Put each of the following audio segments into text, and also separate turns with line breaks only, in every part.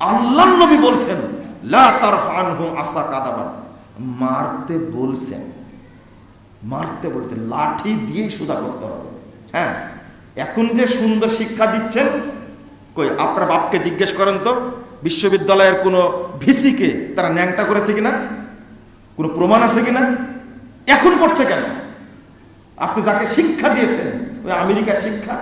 আল্লাহ নবী বলছেন, লা মারতে বলছেন। মারতে বলছেন। লাঠি দিয়েই সোজা করতে হবে। হ্যাঁ এখন যে সুন্দর শিক্ষা দিচ্ছেন, কই, আপনার বাপকে জিজ্ঞেস করেন তো, বিশ্ববিদ্যালয়ের কোনো ভিসিকে তারা ন্যাংটা করেছে কিনা? কোনো প্রমাণ আছে কিনা? এখন করছে কেন? আপনি যাকে শিক্ষা দিয়েছেন, ওই আমেরিকা শিক্ষা,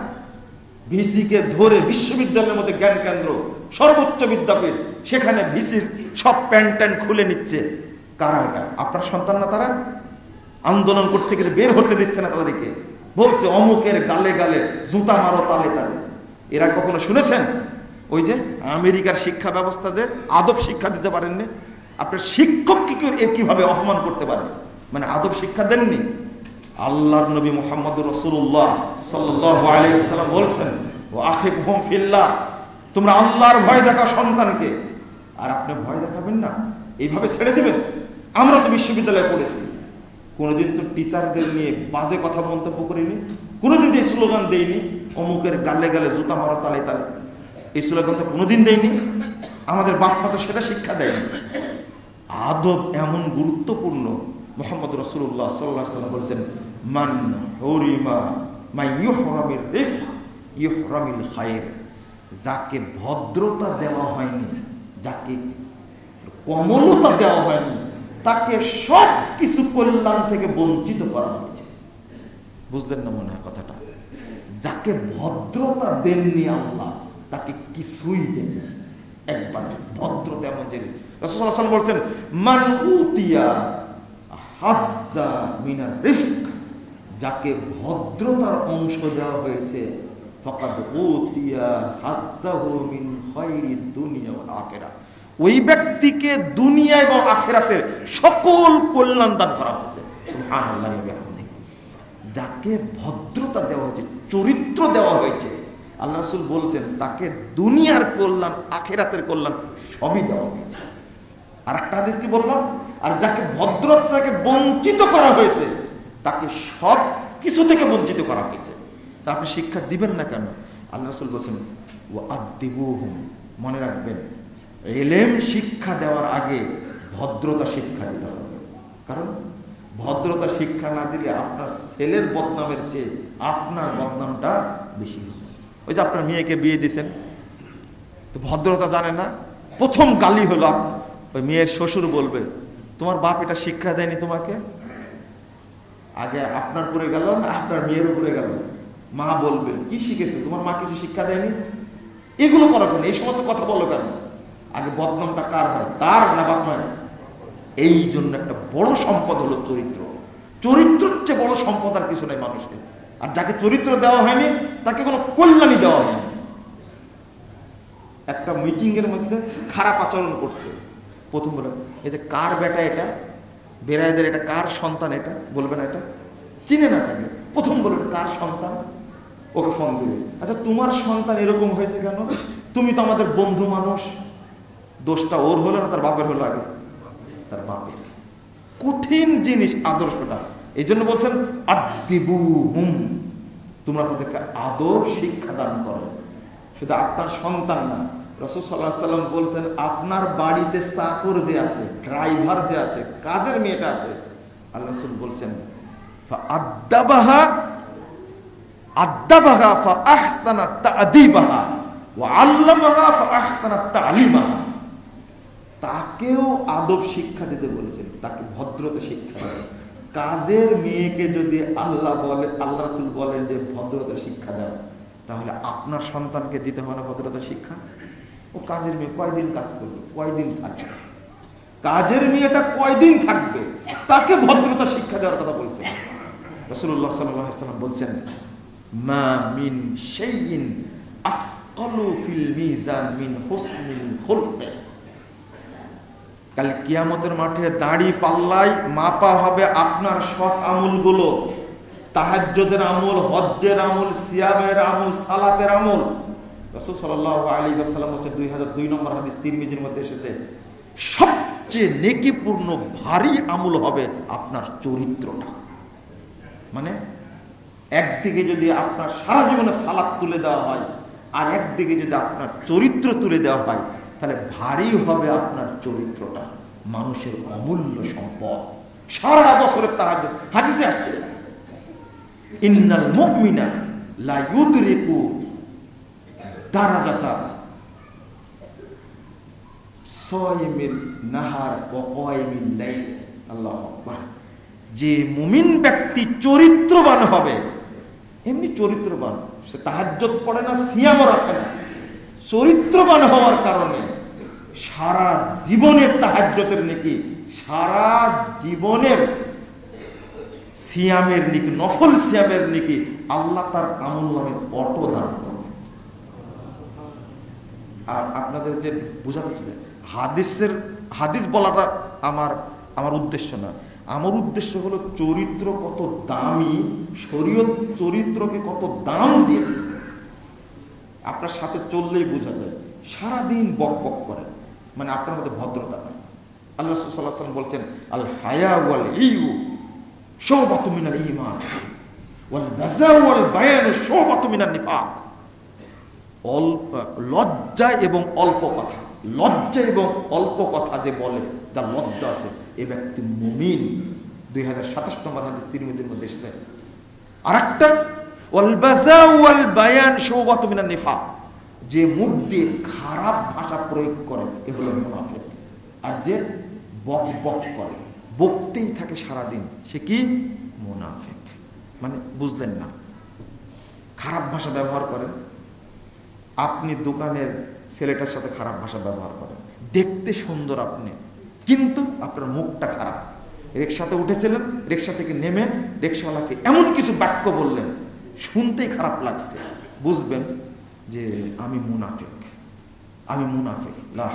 ভিসিকে ধরে বিশ্ববিদ্যালয়ের মধ্যে জ্ঞান কেন্দ্র সর্বোচ্চ বিদ্যাপীঠ, সেখানে ভিসির সব প্যান্ট ট্যান্ট খুলে নিচ্ছে। কারা এটা? আপনার সন্তান না তারা? আন্দোলন করতে গেলে বের হতে দিচ্ছে না তাদেরকে। বলছে, অমুকের গালে গালে জুতা মারো তালে তালে। এরা কখনো শুনেছেন? ওই যে আমেরিকার শিক্ষা ব্যবস্থা যে আদব শিক্ষা দিতে পারেননি। আপনার শিক্ষক কি করে কীভাবে অপমান করতে পারে মানে আদব শিক্ষা দেননি? আল্লাহর নবী মোহাম্মদ রসুল্লাহ সাল্লাম বলছেন ও ফিল্লাহ। তোমরা আল্লাহর ভয় দেখা সন্তানকে। আর আপনি ভয় দেখাবেন না, এইভাবে ছেড়ে দেবেন। আমরা তো বিশ্ববিদ্যালয়ে পড়েছি। কোনোদিন তো টিচারদের নিয়ে বাজে কথা মন্তব্য করিনি, কোনোদিন তো এই স্লোগান দেয়নি অমুকের গালে গালে জুতা মারো তালে তালে। এই স্লোগান তো কোনোদিন দেয়নি আমাদের বাপ মা তো সেটা শিক্ষা দেয়নি। আদব এমন গুরুত্বপূর্ণ। মোহাম্মদ রসুল্লাহ সাল্লাহ সাল্লাম বলছেন, মান হরিমা মাই ইহরামির রিফক ইহরামিল খায়ের যাকে ভদ্রতা দেওয়া হয়নি, যাকে কমলতা দেওয়া হয়নি, তাকে সব কিছু কল্যাণ থেকে বঞ্চিত করা হয়েছে। বুঝলেন না মনে হয় কথাটা? যাকে ভদ্রতা দেননি আল্লাহ, তাকে কিছুই দেননি। একবার ভদ্রতা এমন জিনিস রসুল বলছেন, মান উতিয়া মিনার রিফক, যাকে ভদ্রতার অংশ দেওয়া হয়েছে ফকাদ উতিয়া হাজ্জাহু মিন খায়রি দুনিয়া ওয়াল আখিরাহ। ওই ব্যক্তিকে দুনিয়া এবং আখেরাতের সকল কল্যাণ দান করা হয়েছে। সুবহানাল্লাহি যাকে ভদ্রতা দেওয়া হয়েছে, চরিত্র দেওয়া হয়েছে, আল্লাহ রাসূল বলছেন, তাকে দুনিয়ার কল্যাণ, আখেরাতের কল্যাণ সবই দেওয়া হয়েছে। আর একটা হাদিস কি বললাম? আর যাকে ভদ্রতা থেকে বঞ্চিত করা হয়েছে, তাকে সব কিছু থেকে বঞ্চিত করা হয়েছে। তা আপনি শিক্ষা দিবেন না কেন? আল্লাহ রসুল বলছেন ও আদিবুহুম মনে রাখবেন, এলেম শিক্ষা দেওয়ার আগে ভদ্রতা শিক্ষা দিতে হবে। কারণ ভদ্রতা শিক্ষা না দিলে আপনার ছেলের বদনামের চেয়ে আপনার বদনামটা বেশি। ওই যে আপনার মেয়েকে বিয়ে দিয়েছেন, তো ভদ্রতা জানে না, প্রথম গালি হলো ওই মেয়ের শ্বশুর বলবে, তোমার বাপ এটা শিক্ষা দেয়নি তোমাকে? আগে আপনার পরে গেল না আপনার মেয়ের উপরে গেল? মা বলবে, কি শিখেছো? তোমার মা কিছু শিক্ষা দেয়নি? এগুলো করো কেন? এই সমস্ত কথা বলো কেন? আগে বদনামটা কার হয়? তার না বাপ মায়ের? এই জন্য একটা বড় সম্পদ হলো চরিত্র। চরিত্রের চেয়ে বড় সম্পদ আর কিছু নাই মানুষের। আর যাকে চরিত্র দেওয়া হয়নি, তাকে কোনো কল্যাণী দেওয়া হয়নি। একটা মিটিং এর মধ্যে খারাপ আচরণ করছে। প্রথম বলে, এই যে কার বেটা এটা? বেড়াইদের এটা? কার সন্তান এটা? বলবে না এটা? চিনে না তাকে। প্রথম বলবে কার সন্তান? ওকে ফোন দিবে। আচ্ছা তোমার সন্তান এরকম হয়েছে কেন? তুমি তো আমাদের বন্ধু মানুষ। দোষটা ওর হলো না, তার বাপের হলো আগে। তার বাপের। কঠিন জিনিস আদর্শটা। এই জন্য বলছেন হুম। তোমরা তাদেরকে আদর শিক্ষা দান করো। শুধু আপনার সন্তান না সাল্লাম বলছেন, আপনার বাড়িতে চাকর যে আছে, ড্রাইভার যে আছে, কাজের মেয়েটা আছে, আল্লাহ বলছেন আদাবাহা তাকেও আদব শিক্ষা দিতে বলেছেন, তাকে ভদ্রতা শিক্ষা কাজের মেয়েকে যদি আল্লাহ বলে, আল্লাহ রাসুল বলেন যে ভদ্রতা শিক্ষা দাও, তাহলে আপনার সন্তানকে দিতে হবে না ভদ্রতা শিক্ষা? ও কাজের মেয়ে কয়দিন কাজ করবে? কয়দিন থাকবে? কাজের মেয়েটা কয়দিন থাকবে? তাকে ভদ্রতা শিক্ষা দেওয়ার কথা বলছেন। রসুল্লাহ সাল্লাম বলছেন মা মিন সেইন আসকালু ফিল মিজান মিন হুসনিল খুলকে। কাল কিয়ামতের মাঠে দাড়ি পাল্লাই মাপা হবে আপনার সৎ আমলগুলো। তাহাজ্জদের আমল, হজ্জের আমল, সিয়ামের আমল, সালাতের আমল। রসুল সাল্লাহ আলী আসাল্লাম হচ্ছে দুই হাজার দুই নম্বর হাদিস তিরমিজির মধ্যে এসেছে, সবচেয়ে নেকিপূর্ণ ভারী আমল হবে আপনার চরিত্রটা। মানে একদিকে যদি আপনার সারা জীবনে সালাদ তুলে দেওয়া হয়, আর একদিকে যদি আপনার চরিত্র তুলে দেওয়া হয়, তাহলে ভারী হবে আপনার চরিত্রটা। মানুষের অমূল্য সম্পদ। সারা বছরের তাহাজ হাদিসে আসছে, ইন্নাল মুমিনা লা ইউদরিকু দারাজাতা যে মুমিন ব্যক্তি চরিত্রবান হবে এমনি চরিত্রবান। সে তাহাজ্জত পড়ে না, সিয়ামও রাখে না। চরিত্রবান হওয়ার কারণে সারা জীবনের তাহাজ্জতের নাকি, সারা জীবনের সিয়ামের নিকি, নফল সিয়ামের নিকি আল্লাহ তার আমল নামে অটো দান আর আপনাদের যে বুঝাতেছিলেন হাদিসের হাদিস বলাটা আমার আমার উদ্দেশ্য না। আমার উদ্দেশ্য হলো চরিত্র কত দামি, শরীয়ত চরিত্রকে কত দাম দিয়েছে। আপনার সাথে চললেই বোঝা যায়, সারাদিন বক বক করে মানে আপনার মধ্যে ভদ্রতা নাই। আল্লাহ সাল্লাম বলছেন, আল হায়া ওয়াল ইউ, শোবাতু মিনাল ঈমান। ওয়াল নাজা ওয়াল বায়ান, শোবাতু মিনান নিফাক। অল্প, লজ্জা এবং অল্প কথা। লজ্জা এবং অল্প কথা যে বলে, যার লজ্জা আছে এ ব্যক্তি মুমিন। দুই হাজার সাতাশ নম্বর হাদিস তিরমিদের মধ্যে এসেছে। আর একটা বায়ান সৌগত মিনার নিফাক। যে মুখ দিয়ে খারাপ ভাষা প্রয়োগ করে এগুলো মুনাফিক। আর যে বক বক করে, বকতেই থাকে সারাদিন, সে কি? মুনাফিক। মানে বুঝলেন না। খারাপ ভাষা ব্যবহার করেন। আপনি দোকানের ছেলেটার সাথে খারাপ ভাষা ব্যবহার করেন। দেখতে সুন্দর আপনি। কিন্তু আপনার মুখটা খারাপ। রিক্সাতে উঠেছিলেন, রিক্সা থেকে নেমে রিক্সাওয়ালাকে এমন কিছু বাক্য বললেন, শুনতেই খারাপ লাগছে। বুঝবেন যে আমি মুনাফেক। আমি মুনাফিক। লা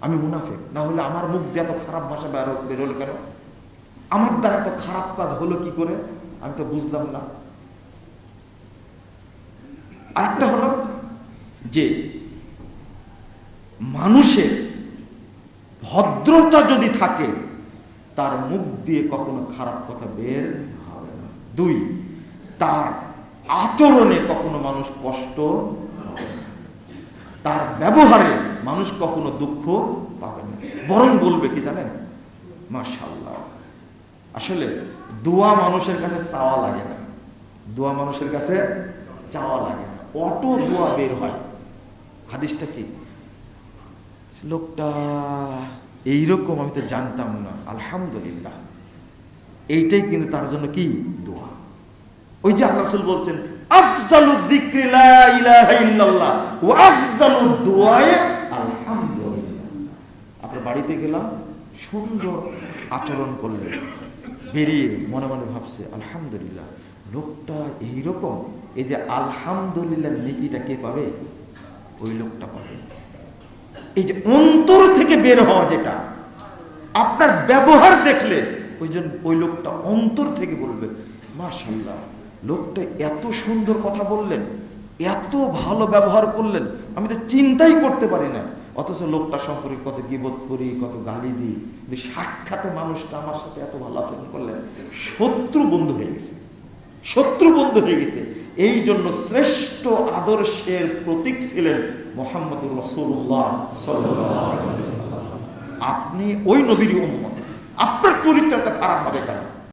আমি মুনাফিক। না হলে আমার মুখ দিয়ে এত খারাপ ভাষা বের- বেরোলো কেন? আমার দ্বারা এত খারাপ কাজ হলো কি করে? আমি তো বুঝলাম না। আরেকটা হলো যে মানুষের ভদ্রতা যদি থাকে, তার মুখ দিয়ে কখনো খারাপ কথা বের হবে না। দুই, তার আচরণে কখনো মানুষ কষ্ট। তার ব্যবহারে মানুষ কখনো দুঃখ পাবে না। বরং বলবে কি জানেন? মাশাল্লাহ আসলে দোয়া মানুষের কাছে চাওয়া লাগে না। দোয়া মানুষের কাছে চাওয়া লাগে না। অটো দোয়া বের হয়। হাদিসটা কি? লোকটা এইরকম আমি তো জানতাম না, আলহামদুলিল্লাহ। এইটাই কিন্তু তার জন্য কি? দোয়া। ওই যে আল্লাহ বলছেন আপনার বাড়িতে গেলাম, সুন্দর আচরণ করলেন। বেরিয়ে মনে মনে ভাবছে, আলহামদুলিল্লাহ, লোকটা এইরকম, এই যে আলহামদুলিল্লাহ নেকিটা কে পাবে? ওই লোকটা পাবে। এই যে অন্তর থেকে বের হওয়া যেটা, আপনার ব্যবহার দেখলে ওই জন্য ওই লোকটা অন্তর থেকে বলবে মাশাল্লাহ লোকটা এত সুন্দর কথা বললেন, এত ভালো ব্যবহার করলেন, আমি তো চিন্তাই করতে পারি না। অথচ লোকটা সম্পর্কে কত গিবোধ করি, কত গালি দিই সাক্ষাতে মানুষটা আমার সাথে এত ভালো আচরণ করলেন, শত্রু বন্ধু হয়ে গেছে। শত্রু বন্ধু হয়ে গেছে। এই জন্য শ্রেষ্ঠ আদর্শের প্রতীক ছিলেন মোহাম্মদুর রসুল্লাহ আপনি ওই নবীর আপনার চরিত্রটা খারাপ হবে কেন?